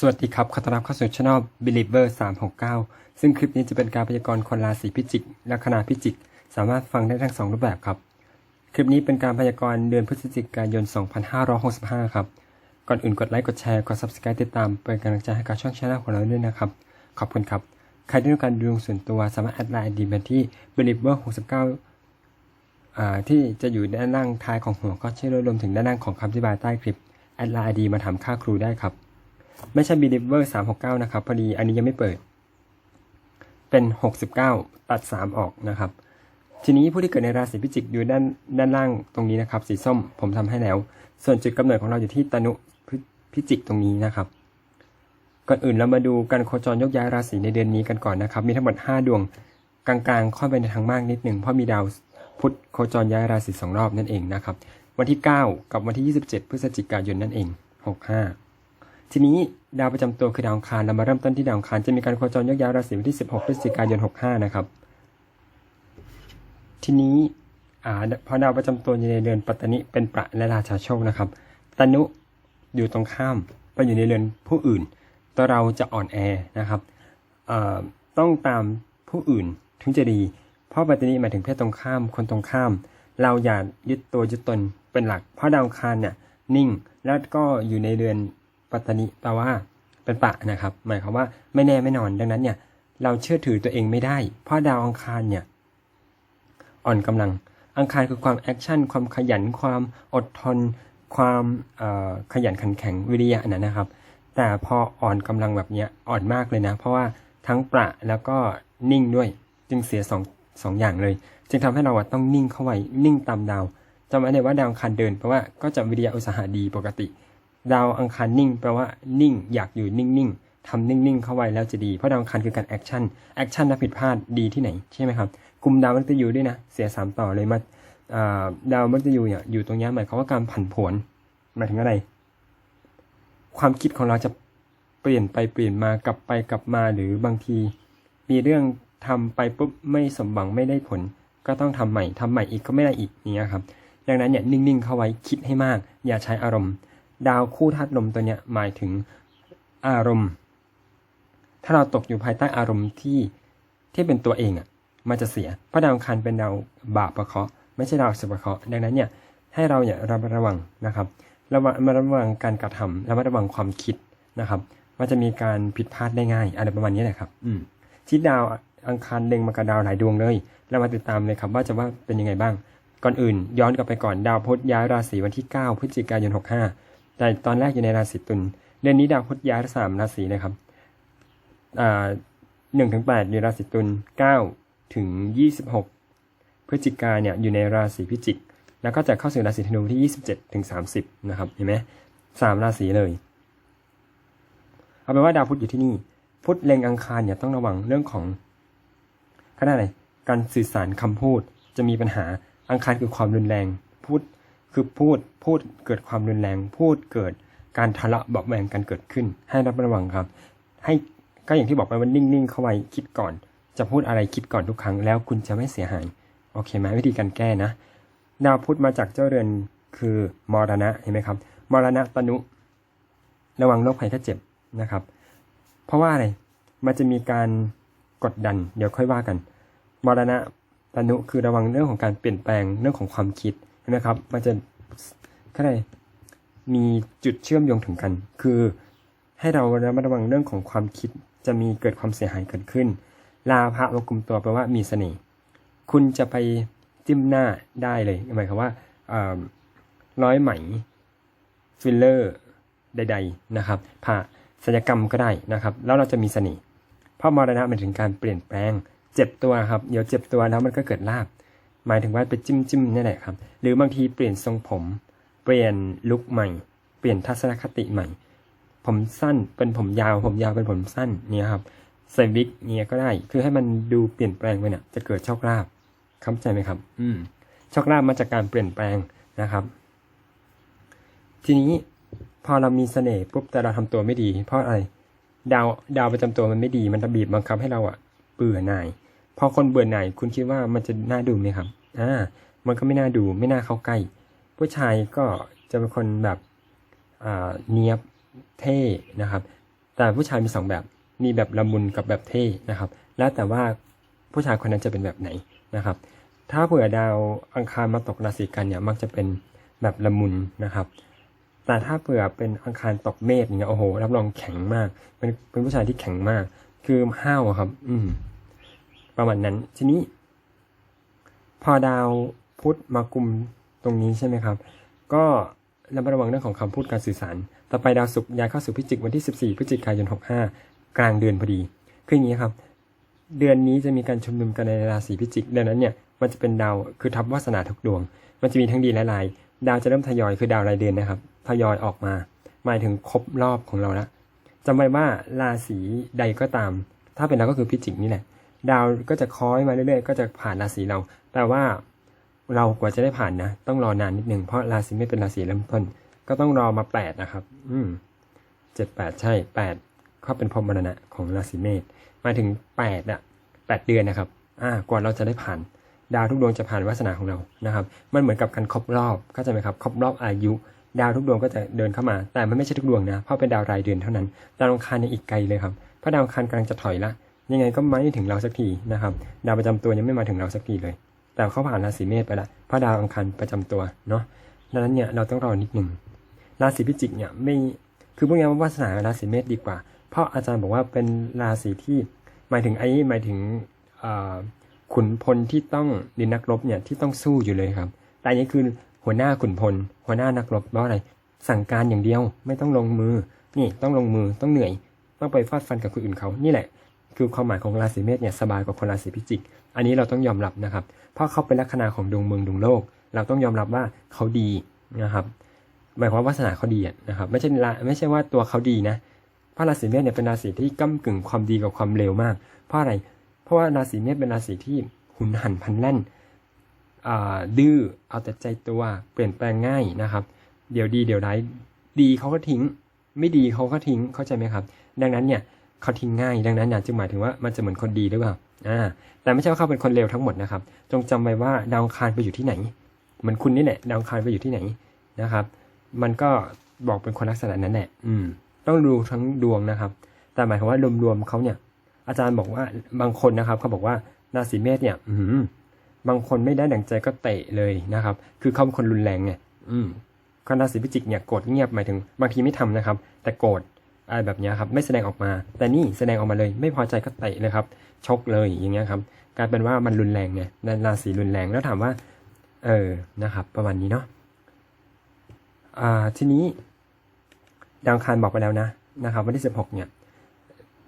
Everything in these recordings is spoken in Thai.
สวัสดีครับ ขอต้อนรับเข้าสู่ช่อง Believer 369 ซึ่งคลิปนี้จะเป็นการพยากรณ์คนราศีพิจิก และคณะพิจิก สามารถฟังได้ทั้งสองรูปแบบครับ คลิปนี้เป็นการพยากรณ์เดือนพฤศจิกายน 2565 ครับ ก่อนอื่นกดไลค์ กดแชร์ กด Subscribe ติดตามเป็นกำลังใจให้กับช่องช anel ของเราด้วยนะครับ ขอบคุณครับ ใครที่ต้องการดูดวงส่วนตัวสามารถแอดไลน์ดีมาที่ Believer 69อ่าที่จะอยู่ด้านล่างท้ายของหัวก็เช่นรวมถึงด้านล่างของคำอธิบายใต้คลิปแอดไลน์ดีมาถามค่าครูได้ครับ ไม่ใช่ Believer 369 นะครับ พอดีอันนี้ยังไม่เปิด เป็น 69 ตัด 3 ออกนะครับ ทีนี้ผู้ที่เกิดในราศีพิจิกอยู่ด้านด้านล่างตรงนี้นะครับ สีส้มผมทำให้แล้ว ส่วนจุดกำเนิดของเราอยู่ที่ตนุพพิจิกตรงนี้นะครับ ก่อนอื่นเรามาดูการโคจรยกย้ายราศีในเดือนนี้กันก่อนนะครับ มีทั้งหมด 5 ดวงกลางๆค่อยไปในทางมากนิดหนึ่งเพราะมีดาวพุธโคจรย้ายราศีสองรอบนั่นเองนะครับ วันที่ 9 กับวันที่ 27 พฤศจิกายนนั่นเอง 65 ทีนี้ดาวประจำตัวคือดาวอังคารเรามาเริ่มต้นที่ดาวอังคารจะมีการโคจรยกย้ายราศีวันที่ 16 พฤศจิกายน 65 นะครับ ทีนี้พอดาวประจำตัวอยู่ในเรือนปัตตนิเป็นประและราชาโชคนะครับตนุอยู่ตรงข้ามไปอยู่ในเรือนผู้อื่น ตัวเราจะอ่อนแอนะครับต้องตามผู้อื่นถึงจะดี เพราะปัตตนิหมายถึงเพศตรงข้ามคนตรงข้าม เราอย่ายึดตัวยึดตนเป็นหลัก เพราะดาวคารเนี่ยนิ่ง แล้วก็อยู่ในเรือน ปัตตนิแปลว่าเป็นปะนะครับ หมายความว่าไม่แน่ไม่นอนดังนั้นเนี่ย เราเชื่อถือตัวเองไม่ได้ เพราะดาวอังคารเนี่ย อ่อนกำลังอังคารคือความแอคชั่นความขยันความอดทน ความขยันขันแข็งวิริยะนั่นนะครับ แต่พออ่อนกำลังแบบเนี้ยอ่อนมากเลยนะ เพราะว่าทั้งประแล้วก็นิ่งด้วยจึงเสียสองสองอย่างเลย จึงทำให้เราต้องนิ่งเข้าไว้นิ่งตามดาวจำไว้เลยว่าดาวอังคารเดินแปลว่าก็จะวิริยะอุตสาหะดีปกติ ดาวอังคารนิ่งแปลว่านิ่ง อยากอยู่นิ่งๆทำนิ่งๆเข้าไว้แล้วจะดี เพราะดาวอังคารคือการแอคชั่นแอคชั่นถ้าผิดพลาดดีที่ไหนใช่ไหมครับกลุ่มดาวมฤตยูด้วยนะ เสียสามต่อเลยมาดาวมฤตยูเนี่ยอยู่ตรงนี้หมายความว่าการผันผวนหมายถึงอะไร ความคิดของเราจะเปลี่ยนไปเปลี่ยนมากลับไปกลับมาหรือบางที มีเรื่องทำไปปุ๊บไม่สมหวังไม่ได้ผล ก็ต้องทำใหม่ทำใหม่อีกก็ไม่ได้อีกอย่างเนี้ยครับ ดังนั้นเนี่ยนิ่งๆเข้าไว้คิดให้มาก อย่าใช้อารมณ์ ดาวคู่ธาตุลมตัวเนี้ยหมายถึงอารมณ์ ถ้าเราตกอยู่ภายใต้อารมณ์ที่ที่เป็นตัวเองอะ มันจะเสีย เพราะดาวอังคารเป็นดาวบาปประเคาะไม่ใช่ดาวสุภเคาะดังนั้นเนี่ยให้เราเนี่ยระมัดระวังนะครับระวังระมัดระวังการกระทำระมัดระวังความคิดนะครับมันจะมีการผิดพลาดได้ง่ายอะไรประมาณนี้แหละครับ อืมที่ดาวอังคารเล็งมากับดาวหลายดวงเลยเรามาติดตามเลยครับว่าจะว่าเป็นยังไงบ้าง ก่อนอื่น ย้อนกลับไปก่อนดาวพุธย้ายราศีวันที่ 9 พฤศจิกายน 65 แต่ตอนแรกอยู่ในราศีตุลเดือนนี้ดาวพุธย้ายสามราศีนะครับอ่าหนึ่งถึงแปดอยู่ราศีตุลเก้าถึงยี่สิบหกพฤศจิกาเนี่ยอยู่ในราศีพิจิก แล้วก็จะเข้าสู่ราศีธนูที่ยี่สิบเจ็ดถึงสามสิบนะครับเห็นไหมสามราศีเลย เอาเป็นว่าดาวพุธอยู่ที่นี่ พุธเล็งอังคารเนี่ยต้องระวังเรื่องของขนาดไหนการสื่อสารคำพูดจะมีปัญหาอังคารคือความรุนแรงพูด คือพูดพูดเกิดความรุนแรง พูดเกิดการทะเลาะเบาแวงกันเกิดขึ้น ให้ระมัดระวังครับ ให้ก็อย่างที่บอกไปว่านิ่งๆ เข้าไว้คิดก่อน จะพูดอะไรคิดก่อนทุกครั้ง แล้วคุณจะไม่เสียหาย โอเคไหมวิธีการแก้นะ ดาวพุธมาจากเจ้าเรือนคือมรณะเห็นไหมครับ มรณะตนุ ระวังโรคภัยแค่เจ็บนะครับ เพราะว่าอะไร มันจะมีการกดดัน เดี๋ยวค่อยว่ากัน มรณะตนุคือระวังเรื่องของการเปลี่ยนแปลงเรื่องของความคิด นไหมครับ มันจะก็ได้มีจุดเชื่อมโยงถึงกัน คือให้เราระมัดระวังเรื่องของความคิดจะมีเกิดความเสียหายเกิดขึ้น ลาภะมกลุ่มตัวแปลว่ามีเสน่ห์ คุณจะไปจิ้มหน้าได้เลยหมายความว่าร้อยไหมฟิลเลอร์ใด ๆนะครับผ่าศัลยกรรมก็ได้นะครับ แล้วเราจะมีเสน่ห์เพราะมรณะมันถึงการเปลี่ยนแปลง เจ็บตัวครับ เดี๋ยวเจ็บตัวแล้วมันก็เกิดลาบ หมายถึงว่าไปจิ้มจิ้มนี่แหละครับ หรือบางทีเปลี่ยนทรงผม เปลี่ยนลุคใหม่ เปลี่ยนทัศนคติใหม่ ผมสั้นเป็นผมยาว ผมยาวเป็นผมสั้นเนี่ยครับใส่วิกเนี่ยก็ได้ คือให้มันดูเปลี่ยนแปลงไปเนี่ยจะเกิดโชคลาภเข้าใจไหมครับ อืมโชคลาภมาจากการเปลี่ยนแปลงนะครับ ทีนี้พอเรามีเสน่ห์ปุ๊บแต่เราทำตัวไม่ดี เพราะอะไรดาวดาวประจำตัวมันไม่ดีมันจะบีบบังคับให้เราอะเบื่อหน่าย พอคนเบื่อหน่ายคุณคิดว่ามันจะน่าดูไหมครับ อ่า มันก็ไม่น่าดูไม่น่าเข้าใกล้ ผู้ชายก็จะเป็นคนแบบอ่าเนียบเท่นะครับ แต่ผู้ชายมีสองแบบ มีแบบละมุนกับแบบเท่นะครับ แล้วแต่ว่าผู้ชายคนนั้นจะเป็นแบบไหนนะครับ ถ้าเผื่อดาวอังคารมาตกราศีกันเนี่ยมักจะเป็นแบบละมุนนะครับ แต่ถ้าเผื่อเป็นอังคารตกเมษเนี่ยโอ้โหรับรองแข็งมาก เป็นเป็นผู้ชายที่แข็งมาก คือห้าวครับ อืม ประมาณนั้น ทีนี้ พอดาวพุธมากุมตรงนี้ใช่ไหมครับ ก็ระมัดระวังเรื่องของคำพูดการสื่อสาร ต่อไปดาวศุกร์ย้ายเข้าสู่พิจิกวันที่ 14 พฤศจิกายน 65 กลางเดือนพอดี คืออย่างนี้ครับ เดือนนี้จะมีการชุมนุมกันในราศีพิจิก ดังนั้นเนี่ย มันจะเป็นดาว คือทับวาสนาทุกดวง มันจะมีทั้งดีและร้าย ดาวจะเริ่มทยอย คือดาวรายเดือนนะครับ ทยอยออกมา หมายถึงครบรอบของเราล้วจำไว้ว่าราศีใดก็ตาม ถ้าเป็นดาก็คือพิจิกนี่แหละ ดาวก็จะคอยมาเรื่อยๆ ก็จะผ่านราศีเรา แต่ว่าเรากว่าจะได้ผ่านนะต้องรอนานนิดหนึ่งเพราะราศีไม่เป็นราศีเริ่มต้น ก็ต้องรอมาแปดนะครับ อืมเจ็ดแปดใช่แปดเขาเป็นพรหมรณะของราศีเมษมาถึงแปดอะแปดเดือนนะครับ อ่ากว่าเราจะได้ผ่าน ดาวทุกดวงจะผ่านวาสนาของเรานะครับ มันเหมือนกับการครบรอบเข้าใจไหมครับครบรอบอายุ ดาวทุกดวงก็จะเดินเข้ามา แต่มันไม่ใช่ทุกดวงนะเพราะเป็นดาวรายเดือนเท่านั้น ดาวอังคารเนี่ยอีกไกลเลยครับเพราะดาวอังคารกำลังจะถอยละ ยังไงก็ไม่ถึงเราสักทีนะครับ ดาวประจำตัวยังไม่มาถึงเราสักทีเลย แต่เขาผ่านราศีเมษไปละพระดาวอังคารประจำตัวเนาะดังนั้นเนี่ยเราต้องรอนิดหนึ่งราศีพิจิกเนี่ยไม่คือพวกนี้ว่าวาสนาราศีเมษดีกว่า เพราะอาจารย์บอกว่าเป็นราศีที่หมายถึงไอ้หมายถึงขุนพลที่ต้องดินนักรบเนี่ยที่ต้องสู้อยู่เลยครับ แต่อันนี้คือหัวหน้าขุนพล หัวหน้านักรบเพราะอะไร สั่งการอย่างเดียวไม่ต้องลงมือ นี่ต้องลงมือต้องเหนื่อย ต้องไปฟาดฟันกับคนอื่นเขานี่แหละ คือความหมายของราศีเมษเนี่ยสบายกว่าคนราศีพิจิก อันนี้เราต้องยอมรับนะครับ เพราะเขาเป็นลัคนาของดวงเมืองดวงโลก เราต้องยอมรับว่าเขาดีนะครับ หมายความว่าวาสนาเขาดีนะครับ ไม่ใช่ละไม่ใช่ว่าตัวเขาดีนะ เพราะราศีเมษเนี่ยเป็นราศีที่ก้ากึ่งความดีกับความเลวมาก เพราะอะไร เพราะว่าราศีเมษเป็นราศีที่หุนหันพันแล่นอ่าดื้อเอาแต่ใจตัวเปลี่ยนแปลงง่ายนะครับ เดี๋ยวดีเดี๋ยวร้ายดีเขาก็ทิ้ง ไม่ดีเขาก็ทิ้งเข้าใจไหมครับ ดังนั้นเนี่ย เขาทิ้งง่าย ดังนั้นเนี่ยจึงหมายถึงว่ามันจะเหมือนคนดีหรือเปล่าอ่าแต่ไม่ใช่ว่าเขาเป็นคนเลวทั้งหมดนะครับ จงจำไว้ว่าดาวคารไปอยู่ที่ไหน เหมือนคุณนี่แหละดาวคารไปอยู่ที่ไหนนะครับ มันก็บอกเป็นคนลักษณะนั้นแหละอืม ต้องดูทั้งดวงนะครับ แต่หมายความว่ารวมๆเขาเนี่ย อาจารย์บอกว่าบางคนนะครับเขาบอกว่าราศีเมษเนี่ย อืมบางคนไม่ได้ดั่งใจก็เตะเลยนะครับ คือเขาเป็นคนรุนแรงไงอืมคนราศีพิจิกเนี่ยโกรธเงียบหมายถึงบางทีไม่ทำนะครับ แต่โกรธ อะไรแบบเนี้ยครับไม่แสดงออกมา แต่นี่แสดงออกมาเลย ไม่พอใจก็เตะเลยครับชกเลยอย่างเงี้ยครับกลายเป็นว่ามันรุนแรงไงราศีรุนแรงแล้วถามว่า เออนะครับ ประมาณนี้เนาะอ่าทีนี้ ดาวคารบอกไปแล้วนะนะครับ วันที่ 16 เนี่ย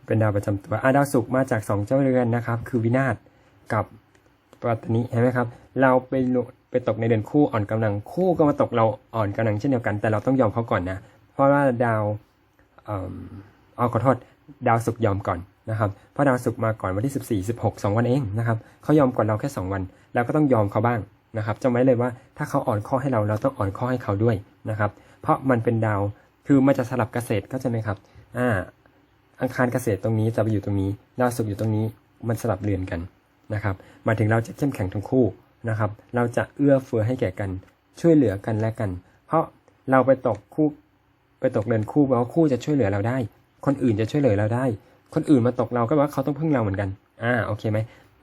เป็นดาวประจำตัวอ่าดาวศุกร์มาจากสองเจ้าเรือนนะครับ คือวินาศกับปัตตนิเห็นไหมครับ เราไปไปตกในเดือนคู่อ่อนกำลังคู่ก็มาตกเราอ่อนกำลังเช่นเดียวกัน แต่เราต้องยอมเขาก่อนนะ เพราะว่าดาว เอ่อขอโทษดาวศุกร์ยอมก่อนนะครับเพราะดาวศุกร์มาก่อนวันที่ 14 16 2 วันเองนะครับเขายอมก่อนเราแค่ 2 วันเราก็ต้องยอมเขาบ้างนะครับจำไว้เลยว่าถ้าเขาอ่อนข้อให้เราเราต้องอ่อนข้อให้เขาด้วยนะครับเพราะมันเป็นดาวคือมันจะสลับเกษตรเข้าใจไหมครับอ่าอังคารเกษตรตรงนี้จะไปอยู่ตรงนี้ดาวศุกร์อยู่ตรงนี้มันสลับเรือนกันนะครับหมายถึงเราจะเข้มแข็งทั้งคู่นะครับเราจะเอื้อเฟื้อให้แก่กันช่วยเหลือกันและกัน เพราะเราไปตกคู่ ไปตกเรือนคู่แปลว่าคู่จะช่วยเหลือเราได้ คนอื่นจะช่วยเหลือเราได้ คนอื่นมาตกเราก็แปลว่าเขาต้องพึ่งเราเหมือนกัน อ่า โอเคไหม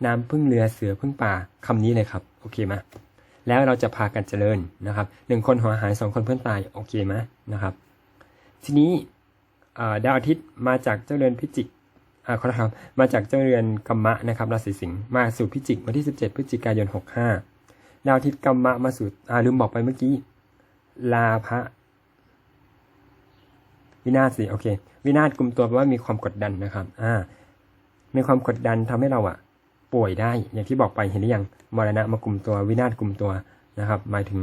น้ำพึ่งเรือเสือพึ่งป่าคำนี้เลยครับ โอเคไหมแล้วเราจะพากันเจริญนะครับหนึ่งคนหัวหายสองคนเพื่อนตาย โอเคไหมนะครับ ทีนี้ดาวอาทิตย์มาจากเจ้าเรือนพิจิกอ่าขอครับ มาจากเจ้าเรือนกัมมะนะครับราศีสิงห์มาสู่พิจิกวันที่ 17 พฤศจิกายน 65ดาวอาทิตย์กัมมะมาสู่อ่าลืมบอกไปเมื่อกี้ลาภะ วินาศสิโอเค วินาศกลุ่มตัวแปลว่ามีความกดดันนะครับ อ่า มีความกดดันทำให้เราอะป่วยได้ อย่างที่บอกไปเห็นหรือยังมรณะมากลุ่มตัววินาศกลุ่มตัวนะครับ หมายถึง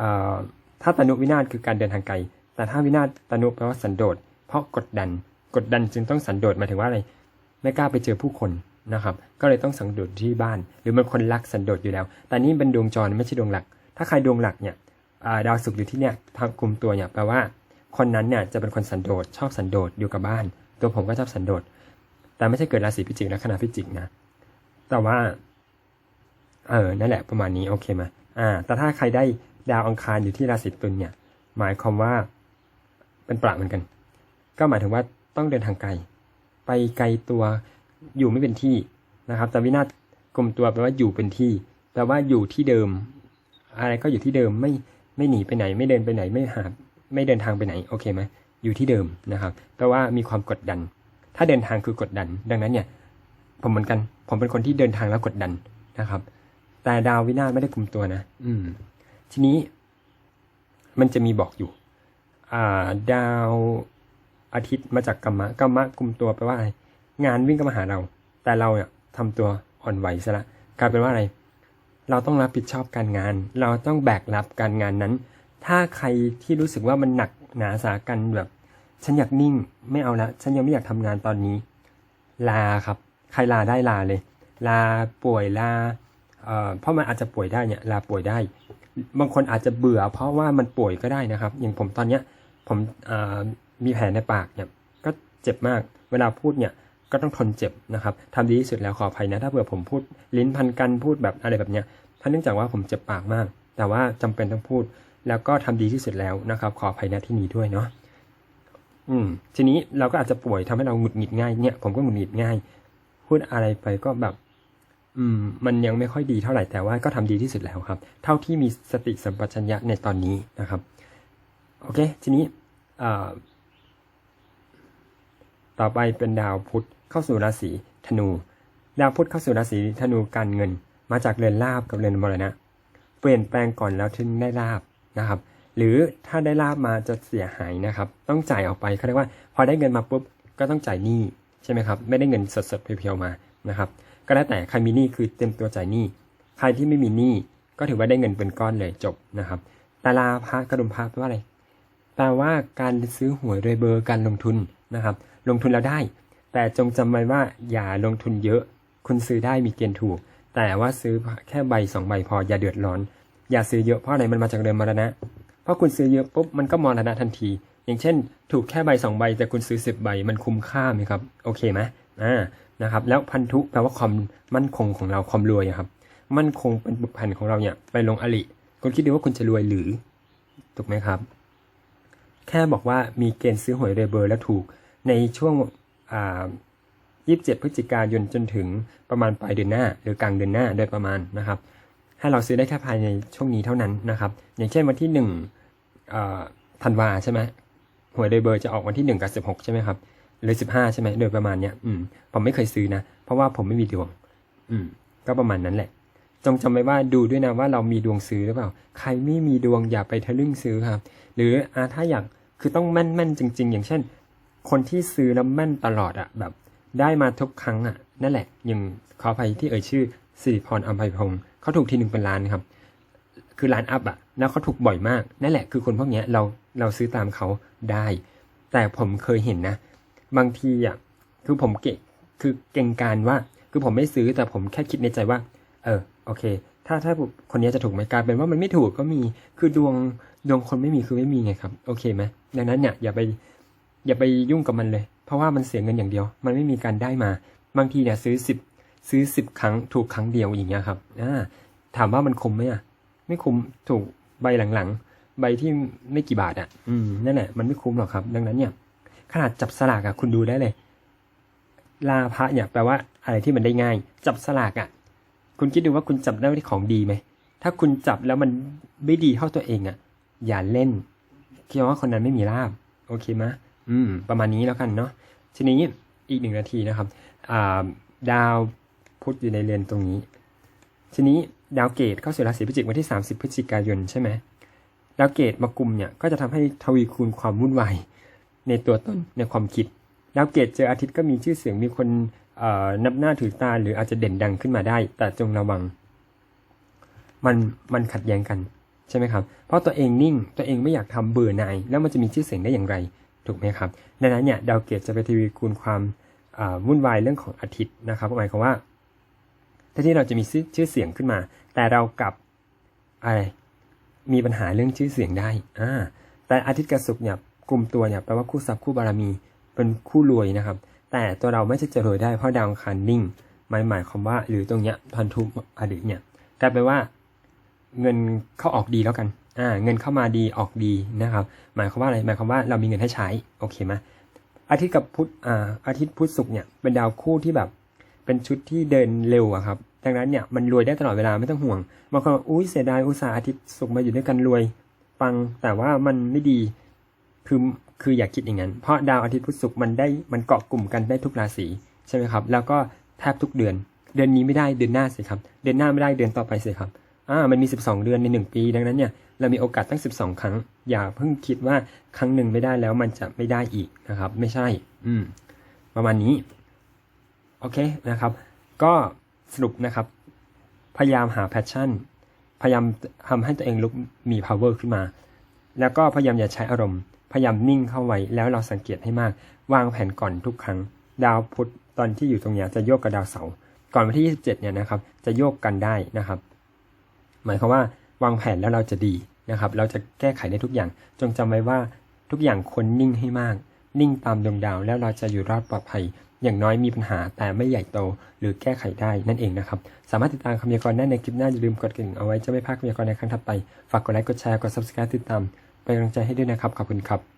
อ่าถ้าตนุวินาศคือการเดินทางไกล แต่ถ้าวินาศตนุแปลว่าสันโดษ เพราะกดดัน กดดันจึงต้องสันโดษหมายถึงว่าอะไร ไม่กล้าไปเจอผู้คนนะครับ ก็เลยต้องสันโดษที่บ้าน หรือมันคนรักสันโดษอยู่แล้ว แต่นี่เป็นดวงจรไม่ใช่ดวงหลัก ถ้าใครดวงหลักเนี่ยดาวศุกร์อยู่ที่เนี่ยทางกลุ่มตัวเนี่ยแปลว่า คนนั้นเนี่ยจะเป็นคนสันโดษชอบสันโดษอยู่กับบ้าน ตัวผมก็ชอบสันโดษแต่ไม่ใช่เกิดราศีพิจิกนะขณะพิจิกนะ แต่ว่า เออนั่นแหละประมาณนี้โอเคไหมอ่า แต่ถ้าใครได้ดาวอังคารอยู่ที่ราศีตุลเนี่ย หมายความว่าเป็นปราเหมือนกัน ก็หมายถึงว่าต้องเดินทางไกล ไปไกลตัวอยู่ไม่เป็นที่นะครับ แต่วินาศกลมตัวแปลว่าอยู่เป็นที่แปลว่าอยู่ที่เดิม อะไรก็อยู่ที่เดิมไม่ไม่หนีไปไหน ไม่เดินไปไหนไม่หา ไม่เดินทางไปไหนโอเคไหมอยู่ที่เดิมนะครับแปลว่ามีความกดดัน ถ้าเดินทางคือกดดัน ดังนั้นเนี่ยผมเหมือนกันผมเป็นคนที่เดินทางแล้วกดดันนะครับ แต่ดาววินาศไม่ได้กลุ่มตัวนะ อืม ทีนี้ มันจะมีบอกอยู่ อ่า ดาวอาทิตย์มาจากกัมมะกัมมะกลุ่มตัวแปลว่าอะไรงานวิ่งก็มาหาเรา แต่เราเนี่ยทำตัวอ่อนไหวซะละกลายเป็นว่าอะไร เราต้องรับผิดชอบการงาน เราต้องแบกรับการงานนั้น ถ้าใครที่รู้สึกว่ามันหนักหนาสากันแบบ ฉันอยากนิ่งไม่เอาละฉันยังไม่อยากทำงานตอนนี้ ลาครับ ใครลาได้ลาเลย ลาป่วยลาเอ่อเพราะมันอาจจะป่วยได้เนี่ยลาป่วยได้ บางคนอาจจะเบื่อ เพราะว่ามันป่วยก็ได้นะครับ อย่างผมตอนเนี้ยผมเอ่อมีแผลในปากเนี่ยก็เจ็บมาก เวลาพูดเนี่ยก็ต้องทนเจ็บนะครับทำดีที่สุดแล้วขออภัยนะ ถ้าเผื่อผมพูดลิ้นพันกันพูดแบบอะไรแบบเนี้ยเพราะเนื่องจากว่าผมเจ็บปากมาก แต่ว่าจำเป็นต้องพูด แล้วก็ทำดีที่สุดแล้วนะครับ ขออภัยนะที่นี้ด้วยเนาะอืม ทีนี้เราก็อาจจะป่วยทำให้เราหงุดหงิดง่ายเนี่ย ผมก็หงุดหงิดง่าย พูดอะไรไปก็แบบ อืม มันยังไม่ค่อยดีเท่าไหร่แต่ว่าก็ทำดีที่สุดแล้วครับ เท่าที่มีสติสัมปชัญญะในตอนนี้นะครับ โอเค ทีนี้อ่อต่อไปเป็นดาวพุธเข้าสู่ราศีธนู ดาวพุธเข้าสู่ราศีธนูการเงิน มาจากเรือนลาบกับเรือนมรณะ เปลี่ยนแปลงก่อนแล้วถึงได้ลาบ นะครับ หรือถ้าได้ลาบมาจะเสียหายนะครับ ต้องจ่ายออกไปเขาเรียกว่าพอได้เงินมาปุ๊บก็ต้องจ่ายหนี้ใช่ไหมครับไม่ได้เงินสดๆเพียวๆมานะครับ ก็แล้วแต่ใครมีหนี้คือเต็มตัวจ่ายหนี้ใครที่ไม่มีหนี้ก็ถือว่าได้เงินเป็นก้อนเลยจบนะครับตาลาพระกระดุมพระแปลว่าอะไรแปลว่าการซื้อหวยโดยเบอร์การลงทุนนะครับ ลงทุนแล้วได้ แต่จงจำไว้ว่าอย่าลงทุนเยอะ คุณซื้อได้มีเกณฑ์ถูก แต่ว่าซื้อแค่ใบสองใบพออย่าเดือดร้อน อย่าซื้อเยอะเพราะอะไรมันมาจากเรือนมรณะ เพราะคุณซื้อเยอะปุ๊บมันก็มรณะทันที อย่างเช่น ถูกแค่ใบสองใบแต่คุณซื้อสิบใบมันคุ้มค่าไหมครับโอเคไหมอ่านะครับแล้วพันธุแปลว่าความมั่นคงของเราความรวยครับมั่นคงเป็นบุพแผ่นของเราเนี่ยไปลงอลิคุณคิดดูว่าคุณจะรวยหรือถูกไหมครับ แค่บอกว่ามีเกณฑ์ซื้อหวยเรเบอร์แล้วถูกในช่วงอ่ายี่สิบเจ็ดพฤศจิกายนจนถึงประมาณปลายเดือนหน้า หรือกลางเดือนหน้าโดยประมาณนะครับ ให้เราซื้อได้แค่ภายในช่วงนี้เท่านั้นนะครับ อย่างเช่นวันที่หนึ่งธันวาใช่ไหมหวยเรเบอร์จะออกวันที่หนึ่งกับสิบหกใช่ไหมครับหรือสิบห้าใช่ไหมโดยประมาณเนี้ยอืมผมไม่เคยซื้อนะ เพราะว่าผมไม่มีดวง อืม ก็ประมาณนั้นแหละ จงจำไว้ว่าดูด้วยนะว่าเรามีดวงซื้อหรือเปล่า ใครไม่มีดวงอย่าไปทะลึ่งซื้อครับ หรืออาถ้าอยากคือต้องแม่นแม่นๆจริง ๆ อย่างเช่น คนที่ซื้อแล้วแม่นตลอดอะแบบ ได้มาทุกครั้งอะนั่นแหละย่างขออภัยที่เอ่ยชื่อสิริพรอัมไพพงศ์ เขาถูกทีหนึ่งเป็นล้านครับ คือล้านอัพอะแล้วเขาถูกบ่อยมาก นั่นแหละคือคนพวกเนี้ยเราเราซื้อตามเขาได้ แต่ผมเคยเห็นนะ บางทีอะคือผมเก่งคือเก่งการว่า คือผมไม่ซื้อแต่ผมแค่คิดในใจว่า เออโอเค ถ้าถ้าคนนี้จะถูกไหมกลายเป็นว่ามันไม่ถูกก็มีคือดวงดวงคนไม่มีคือไม่มีไงครับ โอเคไหมดังนั้นเนี่ยอย่าไปอย่าไปยุ่งกับมันเลย เพราะว่ามันเสียเงินอย่างเดียว มันไม่มีการได้มา บางทีเนี่ยซื้อสิบ ซื้อสิบครั้งถูกครั้งเดียวอย่างเงี้ยครับอ่าถามว่ามันคุ้มไหมอะ ไม่คุ้มถูกใบหลังๆ ใบที่ไม่กี่บาทอะ อืมนั่นแหละมันไม่คุ้มหรอกครับ ดังนั้นเนี่ย ขนาดจับสลากอะคุณดูได้เลย ลาภะเนี่ยแปลว่าอะไรที่มันได้ง่าย จับสลากอะ คุณคิดดูว่าคุณจับได้ของดีไหมถ้าคุณจับแล้วมันไม่ดีเท่าตัวเองอะ อย่าเล่นคิดว่าคนนั้นไม่มีลาบโอเคไหมอืม ประมาณนี้แล้วกันเนาะทีนี้อีกหนึ่งนาทีนะครับ อ่า ดาว พุธอยู่ในเรือนตรงนี้ ทีนี้ดาวเกตเข้าสู่ราศีพิจิกวันที่ 30 พฤศจิกายนใช่ไหมดาวเกตมากุมเนี่ยก็จะทำให้ทวีคูณความวุ่นวายในตัวตนในความคิดดาวเกตเจออาทิตย์ก็มีชื่อเสียงมีคนนับหน้าถือตาหรืออาจจะเด่นดังขึ้นมาได้ แต่จงระวัง มันมันขัดแย้งกันใช่ไหมครับ เพราะตัวเองนิ่งตัวเองไม่อยากทำเบื่อหน่ายแล้วมันจะมีชื่อเสียงได้อย่างไร ถูกไหมครับดังนั้นเนี่ยดาวเกตจะไปทวีคูณความวุ่นวายเรื่องของอาทิตย์นะครับหมายความว่า แทนที่เราจะมีชื่อเสียงขึ้นมา แต่เรากลับอะไรมีปัญหาเรื่องชื่อเสียงได้อ่าแต่อาทิตย์กับศุกร์เนี่ยกลุ่มตัวเนี่ยแปลว่าคู่ทรัพย์คู่บารมีเป็นคู่รวยนะครับ แต่ตัวเราไม่ใช่จะรวยได้เพราะดาวอังคารนิ่งหมายหมายความว่าหรือตรงเนี้ยพันธุอดีตเนี่ยกลายเป็นว่าเงินเข้าออกดีแล้วกันอ่าเงินเข้ามาดีออกดีนะครับ หมายความว่าอะไรหมายความว่าเรามีเงินให้ใช้โอเคไหมอาทิตย์กับพุธอ่าอาทิตย์พุธศุกร์เนี่ยเป็นดาวคู่ที่แบบ เป็นชุดที่เดินเร็วอะครับ ดังนั้นเนี่ยมันรวยได้ตลอดเวลาไม่ต้องห่วงบางคนอุ้ยเสียดายอุตส่าห์อาทิตย์ศุกร์มาอยู่ด้วยกันรวยปังแต่ว่ามันไม่ดีคือคืออย่าคิดอย่างนั้น เพราะดาวอาทิตย์พุธศุกร์มันได้มันเกาะกลุ่มกันได้ทุกราศีใช่ไหมครับ แล้วก็แทบทุกเดือน เดือนนี้ไม่ได้เดือนหน้าสิครับ เดือนหน้าไม่ได้เดือนต่อไปสิครับอ่ามันมี 12 เดือนใน 1 ปี ดังนั้นเนี่ยเรามีโอกาสตั้ง 12 ครั้ง อย่าเพิ่งคิดว่าครั้งหนึ่งไม่ได้แล้วมันจะไม่ได้อีกนะครับ ไม่ใช่ อืม ประมาณนี้ โอเคนะครับ ก็ สรุปนะครับ พยายามหาแพชชั่น พยายามทำให้ตัวเองลุกมี power ขึ้นมา แล้วก็พยายามอย่าใช้อารมณ์ พยายามนิ่งเข้าไว้ แล้วเราสังเกตให้มาก วางแผนก่อนทุกครั้ง ดาวพุธตอนที่อยู่ตรงนี้จะโยกกับดาวเสาร์ ก่อนวันที่ 27 เนี่ยนะครับ จะโยกกันได้นะครับ หมายความว่าวางแผนแล้วเราจะดีนะครับ เราจะแก้ไขได้ทุกอย่าง จงจำไว้ว่าทุกอย่างควรนิ่งให้มาก นิ่งตามดวงดาวแล้วเราจะอยู่รอดปลอดภัย อย่างน้อยมีปัญหาแต่ไม่ใหญ่โต หรือแก้ไขได้นั่นเองนะครับ สามารถติดตามคำพยากรณ์ได้ในคลิปหน้าอย่าลืมกดกระดิ่งเอาไว้จะไม่พลาดคำพยากรณ์ในครั้งถัดไป ฝากกดไลค์กดแชร์กด subscribe ติดตามเป็นกำลังใจให้ด้วยนะครับขอบคุณครับ